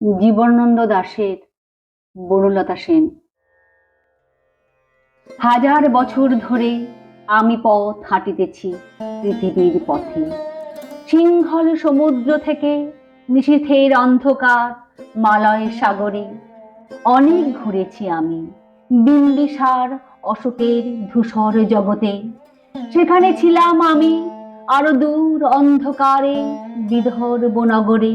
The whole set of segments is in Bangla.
জীবনানন্দ দাশের বনলতা সেন। হাজার বছর ধরে আমি পথ হাঁটিতেছি পৃথিবীর পথে। সিংহল সমুদ্র থেকে নিশীথের অন্ধকার মালয় সাগরে অনেক ঘুরেছি আমি। বিম্বিসার অশোকের ধূসর জগতে সেখানে ছিলাম আমি আরও দূর অন্ধকারে বিদর্ভ নগরে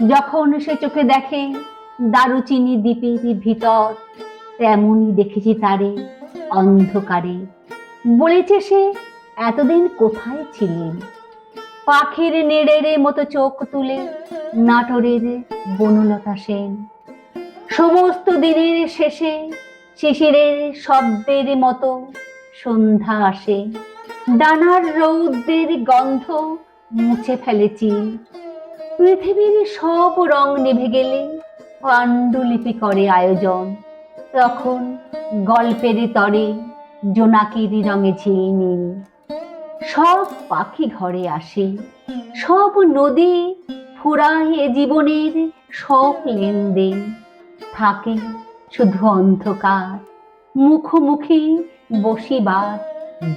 যখন সে চোখে দেখে দারুচিনি দ্বীপের ভিতর, তেমনই দেখেছি তারে অন্ধকারে। বলেছে সে, এতদিন কোথায় ছিলেন পাখির নেড়ের মতো চোখ তুলে নাটোরের বনলতা সেন। সমস্ত দিনের শেষে শিশিরের শব্দের মতো সন্ধ্যা আসে। ডানার রৌদ্রের গন্ধ মুছে ফেলেছি। পৃথিবীর সব রং নিভে গেলে পাণ্ডুলিপি করে আয়োজন। তখন গল্পের তরে জোনাকির রঙে ঝিলমিল। সব পাখি ঘরে আসে। সব নদী ফুরায় এ জীবনের সব লেনদেন থাকে শুধু অন্ধকার। মুখোমুখি বসিবার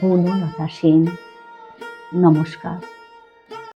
বনলতা সেন। নমস্কার।